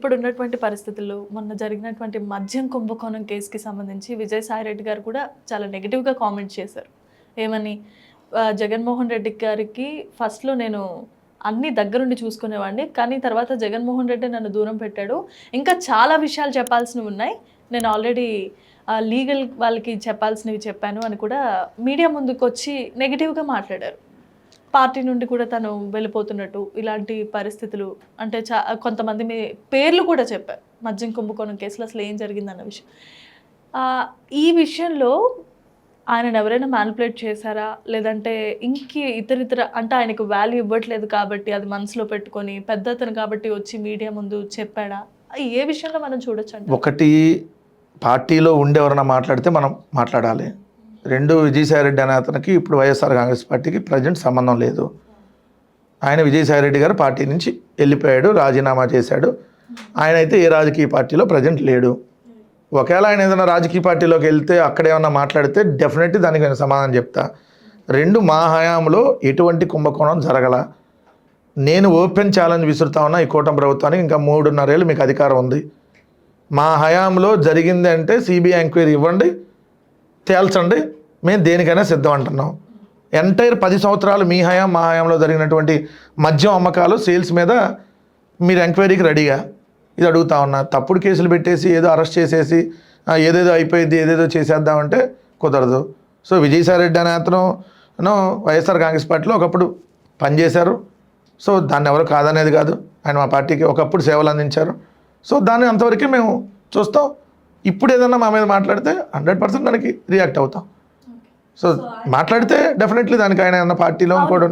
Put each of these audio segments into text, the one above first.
ఇప్పుడు ఉన్నటువంటి పరిస్థితుల్లో మొన్న జరిగినటువంటి మద్యం కుంభకోణం కేసుకి సంబంధించి విజయసాయి రెడ్డి గారు కూడా చాలా నెగిటివ్గా కామెంట్ చేశారు. ఏమని? జగన్మోహన్ రెడ్డి గారికి ఫస్ట్లో నేను అన్ని దగ్గరుండి చూసుకునేవాడిని కానీ తర్వాత జగన్మోహన్ రెడ్డి నన్ను దూరం పెట్టాడు. ఇంకా చాలా విషయాలు చెప్పాల్సినవి ఉన్నాయి. నేను ఆల్రెడీ లీగల్ వాళ్ళకి చెప్పాల్సినవి చెప్పాను అని కూడా మీడియా ముందుకు వచ్చి నెగిటివ్గా మాట్లాడారు. పార్టీ నుండి కూడా తను వెళ్ళిపోతున్నట్టు ఇలాంటి పరిస్థితులు అంటే చా కొంతమంది మీ పేర్లు కూడా చెప్పారు. మద్యం కుంభకోణం కేసులో అసలు ఏం జరిగిందన్న విషయం. ఈ విషయంలో ఆయన ఎవరైనా మ్యానిపులేట్ చేశారా? లేదంటే ఇంకే ఇతర ఇతర అంటే ఆయనకు వాల్యూ ఇవ్వట్లేదు కాబట్టి అది మనసులో పెట్టుకొని పెద్ద అతను కాబట్టి వచ్చి మీడియా ముందు చెప్పాడా? ఏ విషయంలో మనం చూడొచ్చు అంటే ఒకటి పార్టీలో ఉండేవరైనా మాట్లాడితే మనం మాట్లాడాలి. రెండు విజయసాయిరెడ్డి అనే అతనికి ఇప్పుడు వైఎస్ఆర్ కాంగ్రెస్ పార్టీకి ప్రజెంట్ సంబంధం లేదు. ఆయన విజయసాయిరెడ్డి గారు పార్టీ నుంచి వెళ్ళిపోయాడు రాజీనామా చేశాడు. ఆయన అయితే ఏ రాజకీయ పార్టీలో ప్రజెంట్ లేడు. ఒకవేళ ఆయన ఏదైనా రాజకీయ పార్టీలోకి వెళ్తే అక్కడ ఏమన్నా మాట్లాడితే డెఫినెట్లీ దానికి నేను సమాధానం చెప్తా. రెండు మా హయాంలో ఎటువంటి కుంభకోణం జరగల. నేను ఓపెన్ ఛాలెంజ్ విసురుతా ఉన్నా ఈ కూటమి ప్రభుత్వానికి ఇంకా మూడున్నరేళ్ళు మీకు అధికారం ఉంది. మా హయాంలో జరిగింది అంటే సిబిఐ ఎంక్వైరీ ఇవ్వండి. తేల్చండి. మేము దేనికైనా సిద్ధం అంటున్నాం. ఎంటైర్ పది సంవత్సరాలు మీ హయాం మా హయాంలో జరిగినటువంటి మద్యం అమ్మకాలు సేల్స్ మీద మీరు ఎంక్వైరీకి రెడీగా. ఇది అడుగుతా ఉన్నా. తప్పుడు కేసులు పెట్టేసి ఏదో అరెస్ట్ చేసేసి ఏదేదో అయిపోయింది ఏదేదో చేసేద్దామంటే కుదరదు. సో విజయసాయిరెడ్డి అనే అతను వైఎస్ఆర్ కాంగ్రెస్ పార్టీలో ఒకప్పుడు పనిచేశారు. సో దాన్ని ఎవరు కాదనేది కాదు. ఆయన మా పార్టీకి ఒకప్పుడు సేవలు అందించారు. సో దాన్ని అంతవరకే మేము చూస్తాం. ఇప్పుడు ఏదన్నా మా మీద మాట్లాడితే హండ్రెడ్ పర్సెంట్ దానికి రియాక్ట్ అవుతాం. సో మాట్లాడితే డెఫినెట్లీ దానికి ఆయన ఏమన్నా పార్టీలో కూడా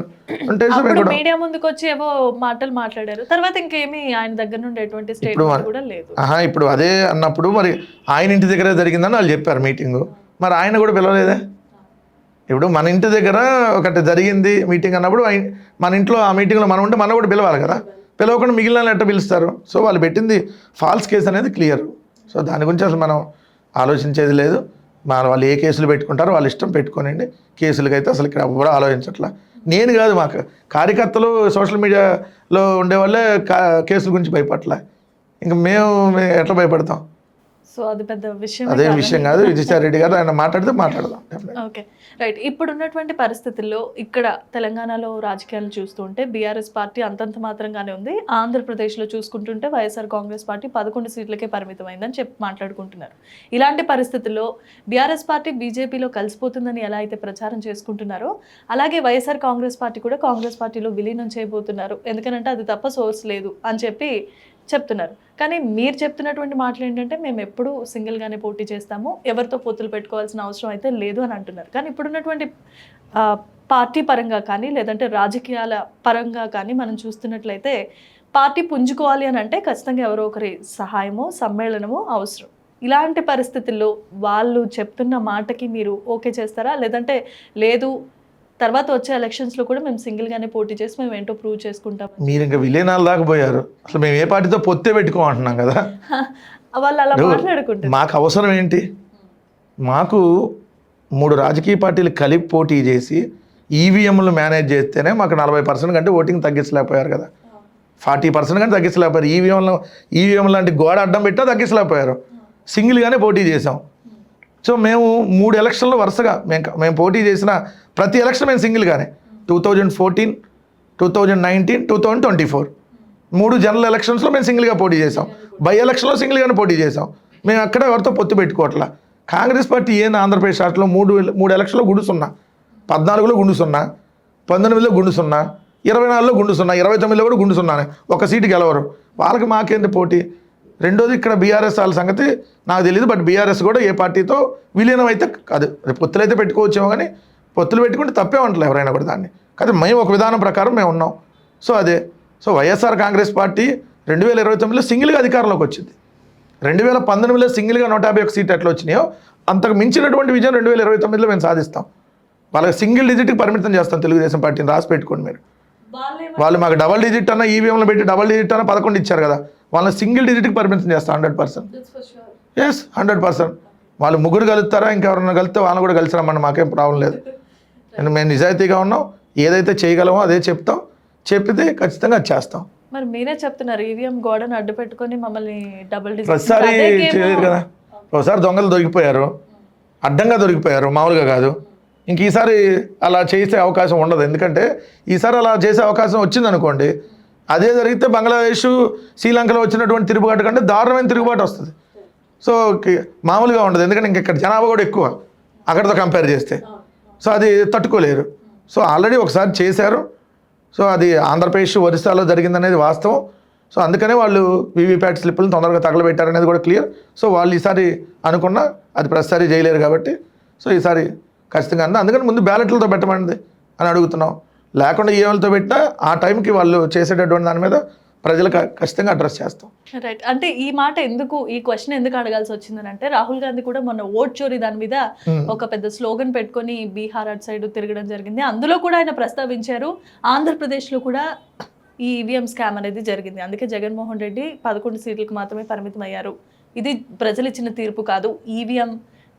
మీడియా ముందుకు వచ్చి ఏవో మాటలు మాట్లాడారు. తర్వాత ఇంకేమీ ఆయన దగ్గర నుండి ఎటువంటి స్టేట్మెంట్ మన- కూడా లేదు. ఆహా ఇప్పుడు అదే అన్నప్పుడు మరి ఆయన ఇంటి దగ్గరే జరిగిందని వాళ్ళు చెప్పారు మీటింగు మరి ఆయన కూడా పిలవలేదే? ఇప్పుడు మన ఇంటి దగ్గర ఒకటి జరిగింది మీటింగ్ అన్నప్పుడు మన ఇంట్లో ఆ మీటింగ్లో మనం ఉంటే మనం కూడా పిలవాలి కదా. పిలవకుండా మిగిలిన ఎట్ట పిలుస్తారు? సో వాళ్ళు పెట్టింది ఫాల్స్ కేసు అనేది క్లియర్ సో దాని గురించి అసలు మనం ఆలోచించేది లేదు. మన వాళ్ళు ఏ కేసులు పెట్టుకుంటారో వాళ్ళ ఇష్టం పెట్టుకోనండి కేసులకైతే అసలు ఇక్కడ కూడా ఆలోచించట్లా. నేను కాదు మాకు కార్యకర్తలు సోషల్ మీడియాలో ఉండేవాళ్ళే కా కేసుల గురించి భయపడలే ఇంకా మేము మేము ఎట్లా భయపడతాం? సో అది పెద్ద విషయం అదే విషయం కాదు విజయసాయి రెడ్డి గారు ఆయన మాట్లాడితే మాట్లాడదాం. ఓకే. రైట్. ఇప్పుడు ఉన్నటువంటి పరిస్థితుల్లో ఇక్కడ తెలంగాణలో రాజకీయాలు చూస్తుంటే బీఆర్ఎస్ పార్టీ అంతంత మాత్రంగానే ఉంది. ఆంధ్రప్రదేశ్లో చూసుకుంటుంటే వైఎస్ఆర్ కాంగ్రెస్ పార్టీ పదకొండు సీట్లకే పరిమితమైందని చెప్పి మాట్లాడుకుంటున్నారు. ఇలాంటి పరిస్థితుల్లో బీఆర్ఎస్ పార్టీ బీజేపీలో కలిసిపోతుందని ఎలా అయితే ప్రచారం చేసుకుంటున్నారో అలాగే వైఎస్ఆర్ కాంగ్రెస్ పార్టీ కూడా కాంగ్రెస్ పార్టీలో విలీనం చేయబోతున్నారు. ఎందుకనంటే అది తప్ప సోర్స్ లేదు అని చెప్పి చెప్తున్నారు. కానీ మీరు చెప్తున్నటువంటి మాటలు ఏంటంటే మేము ఎప్పుడు సింగిల్గానే పోటీ చేస్తాము. ఎవరితో పొత్తులు పెట్టుకోవాల్సిన అవసరం అయితే లేదు అని అంటున్నారు. కానీ ఇప్పుడున్నటువంటి పార్టీ పరంగా కానీ లేదంటే రాజకీయాల పరంగా కానీ మనం చూస్తున్నట్లయితే పార్టీ పుంజుకోవాలి అని అంటే ఖచ్చితంగా ఎవరో ఒకరి సహాయమో సమ్మేళనమో అవసరం. ఇలాంటి పరిస్థితుల్లో వాళ్ళు చెప్తున్న మాటకి మీరు ఓకే చేస్తారా? లేదంటే లేదు తర్వాత వచ్చే ఎలక్షన్స్లో కూడా మేము సింగిల్గానే పోటీ చేసి మేము ఏంటో ప్రూవ్ చేసుకుంటాం. మీరు ఇంకా విలీనాల దాకా పోయారు. అసలు మేము ఏ పార్టీతో పొత్తే పెట్టుకోమంటున్నాం కదా? వాళ్ళు అలా మాట్లాడుకుంటారు. మాకు అవసరం ఏంటి? మాకు మూడు రాజకీయ పార్టీలు కలిపి పోటీ చేసి ఈవీఎంలు మేనేజ్ చేస్తేనే మాకు నలభై పర్సెంట్ కంటే ఓటింగ్ తగ్గించలేకపోయారు కదా. ఫార్టీ పర్సెంట్ కంటే తగ్గించలేకపోయారు. ఈవీఎంలు ఈవీఎం లాంటి గోడ అడ్డం పెట్టా తగ్గించలేకపోయారు. సింగిల్గానే పోటీ చేసాం సో మేము మూడు ఎలక్షన్లు వరుసగా మేము మేము పోటీ చేసిన ప్రతి ఎలక్షన్ మేము సింగిల్గానే two thousand fourteen two thousand nineteen two thousand twenty four మూడు జనరల్ ఎలక్షన్స్లో మేము సింగిల్గా పోటీ చేసాం బై ఎలక్షన్లో సింగిల్గానే పోటీ చేసాం మేము అక్కడ ఎవరితో పొత్తు పెట్టుకోవట్లా. కాంగ్రెస్ పార్టీ ఏంది ఆంధ్రప్రదేశ్ రాష్ట్రంలో మూడు మూడు ఎలక్షన్లో గుండు సున్నా పద్నాలుగులో గుండు సున్నా పంతొమ్మిదిలో గుండు సున్నా ఇరవై నాలుగులో గుండు సున్నా ఇరవై తొమ్మిదిలో కూడా గుండు సున్నానే ఒక సీటు గెలవరు. వాళ్ళకి మాకేంటి పోటీ? రెండోది ఇక్కడ బీఆర్ఎస్ వాళ్ళ సంగతి నాకు తెలియదు బట్ బీఆర్ఎస్ కూడా ఏ పార్టీతో విలీనం అయితే కాదు. పొత్తులు అయితే పెట్టుకోవచ్చేమో కానీ పొత్తులు పెట్టుకుంటే తప్పే ఉంటలే ఎవరైనా కూడా దాన్ని. కానీ మేము ఒక విధానం ప్రకారం మేము ఉన్నాం. సో అదే. సో వైఎస్ఆర్ కాంగ్రెస్ పార్టీ రెండు వేల ఇరవై తొమ్మిదిలో సింగిల్గా అధికారంలోకి వచ్చింది. రెండు వేల పంతొమ్మిదిలో సింగిల్గా నూట యాభై ఒక సీట్ ఎట్లా వచ్చినాయో అంతకు మించినటువంటి విజయం రెండు వేల ఇరవై తొమ్మిదిలో మేము సాధిస్తాం. వాళ్ళకి సింగిల్ డిజిట్కి పరిమితం చేస్తాం తెలుగుదేశం పార్టీని రాసి పెట్టుకోండి మీరు. వాళ్ళు మాకు డబల్ డిజిట్ అన్న ఈవీఎంలో పెట్టి డబల్ డిజిట్ అన్న పదకొండు ఇచ్చారు కదా. వాళ్ళని సింగిల్ డిజిట్కి పరిమితం చేస్తాం hundred percent. Yes hundred percent. వాళ్ళు ముగ్గురు కలుస్తారా ఇంకెవరన్నా కలిస్తే వాళ్ళని కూడా కలిసి రమ్మని మాకేం ప్రాబ్లం లేదు. అండ్ మేము నిజాయితీగా ఉన్నాం. ఏదైతే చేయగలమో అదే చెప్తాం. చెప్పితే ఖచ్చితంగా చేస్తాం. మరి మీరే చెప్తున్నారు ఈవీఎం గోడను అడ్డు పెట్టుకొని మమ్మల్ని డబుల్ ప్రతిసారి చేయలేదు కదా. ఒకసారి దొంగలు దొరికిపోయారు. అడ్డంగా దొరికిపోయారు మామూలుగా కాదు. ఇంక ఈసారి అలా చేసే అవకాశం ఉండదు. ఎందుకంటే ఈసారి అలా చేసే అవకాశం వచ్చింది అనుకోండి. అదే జరిగితే బంగ్లాదేశ్ శ్రీలంకలో వచ్చినటువంటి తిరుగుబాటు కంటే దారుణమైన తిరుగుబాటు వస్తుంది. సో మామూలుగా ఉండదు. ఎందుకంటే ఇంక ఇక్కడ జనాభా కూడా ఎక్కువ. అక్కడితో కంపేర్ చేస్తే. సో అది తట్టుకోలేరు. సో ఆల్రెడీ ఒకసారి చేశారు. సో అది ఆంధ్రప్రదేశ్ ఒరిస్సాలో జరిగిందనేది వాస్తవం. సో అందుకనే వాళ్ళు వీవీప్యాట్ స్లిప్పులను తొందరగా తగలబెట్టారనేది కూడా క్లియర్. సో వాళ్ళు ఈసారి అనుకున్నా అది ప్రతిసారి చేయలేరు కాబట్టి సో ఈసారి ఖచ్చితంగా అన్న అందుకని ముందు బ్యాలెట్లతో పెట్టమండి అని అడుగుతున్నాం. లేకుండా ఈవెంట్తో పెట్టినా ఆ టైంకి వాళ్ళు చేసేటటువంటి దాని మీద ప్రజలకు ఖచ్చితంగా అడ్రస్ చేస్తాం. రైట్ అంటే ఈ మాట ఎందుకు ఈ క్వశ్చన్ ఎందుకు అడగాల్సి వచ్చిందని అంటే రాహుల్ గాంధీ కూడా మొన్న ఓట్ చోరీ దాని మీద ఒక పెద్ద స్లోగన్ పెట్టుకొని బీహార్ అటు సైడ్ తిరగడం జరిగింది. అందులో కూడా ఆయన ప్రస్తావించారు. ఆంధ్రప్రదేశ్లో కూడా ఈ ఈవీఎం స్కామ్ అనేది జరిగింది. అందుకే జగన్మోహన్ రెడ్డి పదకొండు సీట్లకు మాత్రమే పరిమితం అయ్యారు ఇది ప్రజలు ఇచ్చిన తీర్పు కాదు. ఈవీఎం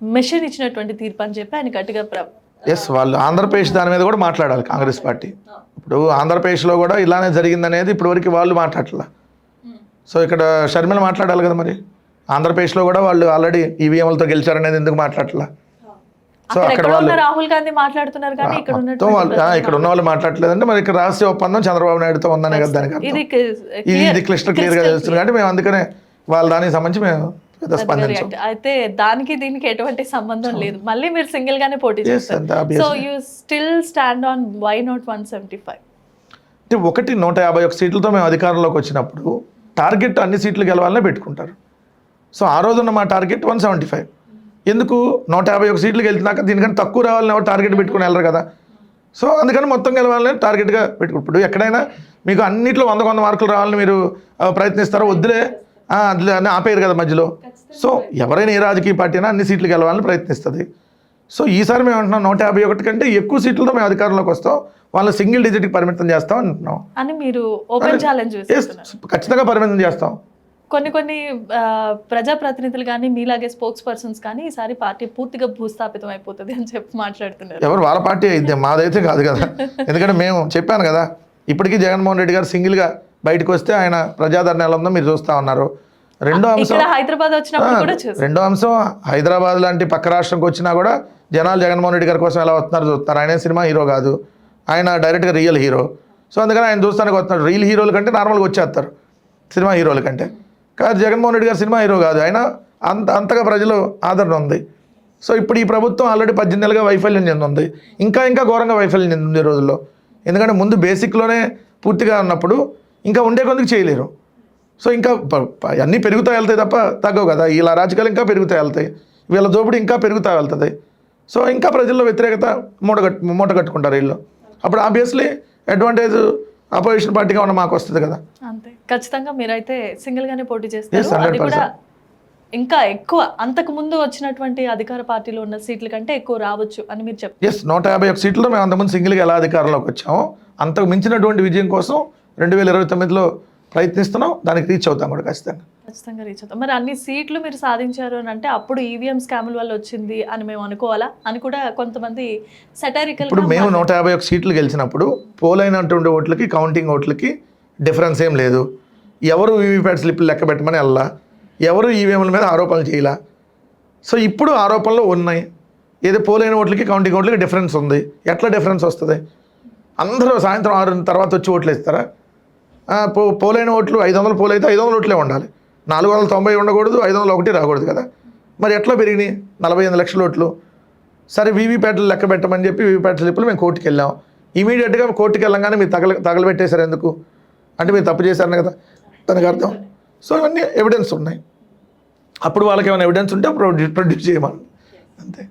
మెషిన్ ఇచ్చినటువంటి తీర్పు అని చెప్పి ఆయన గట్టిగా ఎస్ వాళ్ళు ఆంధ్రప్రదేశ్ దాని మీద కూడా మాట్లాడాలి కాంగ్రెస్ పార్టీ. ఇప్పుడు ఆంధ్రప్రదేశ్లో కూడా ఇలానే జరిగిందనేది ఇప్పటివరకు వాళ్ళు మాట్లాడలే. సో ఇక్కడ షర్మిల మాట్లాడాలి కదా మరి. ఆంధ్రప్రదేశ్లో కూడా వాళ్ళు ఆల్రెడీ ఈవీఎంలతో గెలిచారనేది ఎందుకు మాట్లాడలే? సో అక్కడ వాళ్ళు రాహుల్ గాంధీ మాట్లాడుతున్నారు కానీ ఇక్కడ వాళ్ళు ఇక్కడ ఉన్న వాళ్ళు మాట్లాడలేదంటే మరి ఇక్కడ రహస్య ఒప్పందం చంద్రబాబు నాయుడుతో ఉందనే కదా దానికి. ఇది క్లిస్టర్ క్లియర్గా తెలుస్తుంది కాబట్టి మేము అందుకనే వాళ్ళ దానికి సంబంధించి మేము. అయితే దానికి దీనికి ఎటువంటి సంబంధం లేదు. మళ్ళీ మీరు సింగిల్ గానే పోటీ చేస్తారు. So you still stand on why not one seventy five అంటే ఒకటి నూట యాభై ఒక సీట్లతో మేము అధికారంలోకి వచ్చినప్పుడు టార్గెట్ అన్ని సీట్లు గెలవాలనే పెట్టుకుంటారు. సో ఆ రోజున్న మా టార్గెట్ వన్ సెవెంటీ ఫైవ్ ఎందుకు? నూట యాభై ఒక సీట్లకు వెళ్తున్నాక దీనికంటే తక్కువ రావాలని ఎవరు టార్గెట్ పెట్టుకుని వెళ్ళరు కదా. సో అందుకని మొత్తం గెలవాలని టార్గెట్గా పెట్టుకో ఇప్పుడు ఎక్కడైనా మీకు అన్నిట్లో వంద వంద మార్కులు రావాలని మీరు ప్రయత్నిస్తారో? వద్దులే. అందులో అని ఆపేయరు కదా మధ్యలో. సో ఎవరైనా ఏ రాజకీయ పార్టీ అయినా అన్ని సీట్లు గెలవాలని ప్రయత్నిస్తుంది. సో ఈసారి మేము అంటున్నాం నూట యాభై ఒకటి కంటే ఎక్కువ సీట్లతో మేము అధికారంలోకి వస్తాం. వాళ్ళని సింగిల్ డిజిట్కి పరిమితం చేస్తాం అంటున్నాం. అని మీరు ఓపెన్ ఛాలెంజ్ Yes, ఖచ్చితంగా పరిమితం చేస్తాం. కొన్ని కొన్ని ప్రజాప్రతినిధులు కానీ మీలాగే స్పోక్స్ పర్సన్స్ కానీ ఈసారి పార్టీ పూర్తిగా భూస్థాపితం అయిపోతుంది అని చెప్పి మాట్లాడుతున్నారు. ఎవరు వాళ్ళ పార్టీ అయితే మాదైతే కాదు కదా. ఎందుకంటే మేము చెప్పాను కదా ఇప్పటికీ జగన్మోహన్ రెడ్డి గారు సింగిల్గా బయటకు వస్తే ఆయన ప్రజాదరణ ఎలా ఉందో మీరు చూస్తూ ఉన్నారు. రెండో అంశం హైదరాబాద్ రెండో అంశం హైదరాబాద్ లాంటి పక్క రాష్ట్రంకి వచ్చినా కూడా జనాలు జగన్మోహన్ రెడ్డి గారి కోసం ఎలా వస్తున్నారు చూస్తున్నారు ఆయన సినిమా హీరో కాదు. ఆయన డైరెక్ట్గా రియల్ హీరో. సో అందుకని ఆయన చూస్తానికి వస్తున్నారు రియల్ హీరోల కంటే నార్మల్గా వచ్చేస్తారు సినిమా హీరోల కంటే. కాదు జగన్మోహన్ రెడ్డి గారు సినిమా హీరో కాదు. ఆయన అంత అంతగా ప్రజలు ఆదరణ ఉంది. సో ఇప్పుడు ఈ ప్రభుత్వం ఆల్రెడీ పద్దెనిమిది నెలలుగా వైఫల్యం చెందుంది. ఇంకా ఇంకా ఘోరంగా వైఫల్యం చెందింది ఈ రోజుల్లో. ఎందుకంటే ముందు బేసిక్లోనే పూర్తిగా ఉన్నప్పుడు ఇంకా ఉండే కొందుకు చేయలేరు. సో ఇంకా అన్నీ పెరుగుతూ వెళ్తాయి తప్ప తగ్గవు కదా. ఇలా రాజకీయాలు ఇంకా పెరుగుతూ వెళ్తాయి. వీళ్ళ దోపిడీ ఇంకా పెరుగుతూ వెళ్తుంది. సో ఇంకా ప్రజల్లో వ్యతిరేకత మూట కట్టు మూట కట్టుకుంటారు వీళ్ళు. అప్పుడు ఆబ్వియస్లీ అడ్వాంటేజ్ అపోజిషన్ పార్టీగా ఉన్న మాకు వస్తుంది కదా. అంతే. ఖచ్చితంగా మీరైతే సింగిల్ గానే పోటీ చేస్తారు. అది 100%. కూడా ఇంకా ఎక్కువ అంతకు ముందు వచ్చినటువంటి అధికార పార్టీలో ఉన్న సీట్ల కంటే ఎక్కువ రావచ్చు అని మీరు చెప్తారు ఎస్ నూట యాభై ఒక సీట్లో మేము అంతకుముందు సింగిల్గా ఎలా అధికారంలోకి వచ్చామో అంతకు మించినటువంటి విజయం కోసం రెండు వేల ఇరవై తొమ్మిదిలో ప్రయత్నిస్తున్నాం దానికి రీచ్ అవుతాం కూడా ఖచ్చితంగా. ఖచ్చితంగా రీచ్ అవుతాం. మరి అన్ని సీట్లు మీరు సాధించారు అని అంటే అప్పుడు ఈవీఎం స్కాముల వల్ల వచ్చింది అని మేము అనుకోవాలా? అని కూడా కొంతమంది సెటారికల్ ఇప్పుడు మేము నూట యాభై ఒక సీట్లు గెలిచినప్పుడు పోలైనటువంటి ఓట్లకి కౌంటింగ్ ఓట్లకి డిఫరెన్స్ ఏం లేదు. ఎవరు వీవీప్యాట్ స్లిప్లు లెక్క పెట్టమని వెళ్ళా ఎవరు ఈవీఎంల మీద ఆరోపణలు చేయాల. సో ఇప్పుడు ఆరోపణలు ఉన్నాయి. ఏదో పోలైన ఓట్లకి కౌంటింగ్ ఓట్లకి డిఫరెన్స్ ఉంది. ఎట్లా డిఫరెన్స్ వస్తుంది? అందరూ సాయంత్రం ఆరు తర్వాత వచ్చి ఓట్లు ఇస్తారా పోలైన ఓట్లు ఐదు వందలు పోలైతే ఐదు వందల ఓట్లే ఉండాలి. నాలుగు వందల తొంభై ఉండకూడదు ఐదు వందల ఒకటి రాకూడదు కదా. మరి ఎట్లా పెరిగినాయి? నలభై ఎనిమిది లక్షల ఓట్లు. సరే వీవీప్యాట్లు లెక్క పెట్టమని చెప్పి వీవీప్యాట్ స్లిప్పులు మేము కోర్టుకి వెళ్ళాం. ఇమీడియట్గా కోర్టుకి వెళ్ళంగానే మీరు తగల తగలబెట్టేశారు ఎందుకు? అంటే మీరు తప్పు చేశారని కదా? దానికి అర్థం? సో ఇవన్నీ ఎవిడెన్స్ ఉన్నాయి. అప్పుడు వాళ్ళకి ఏమైనా ఎవిడెన్స్ ఉంటే అప్పుడు ప్రొడ్యూస్ చేయమని. అంతే.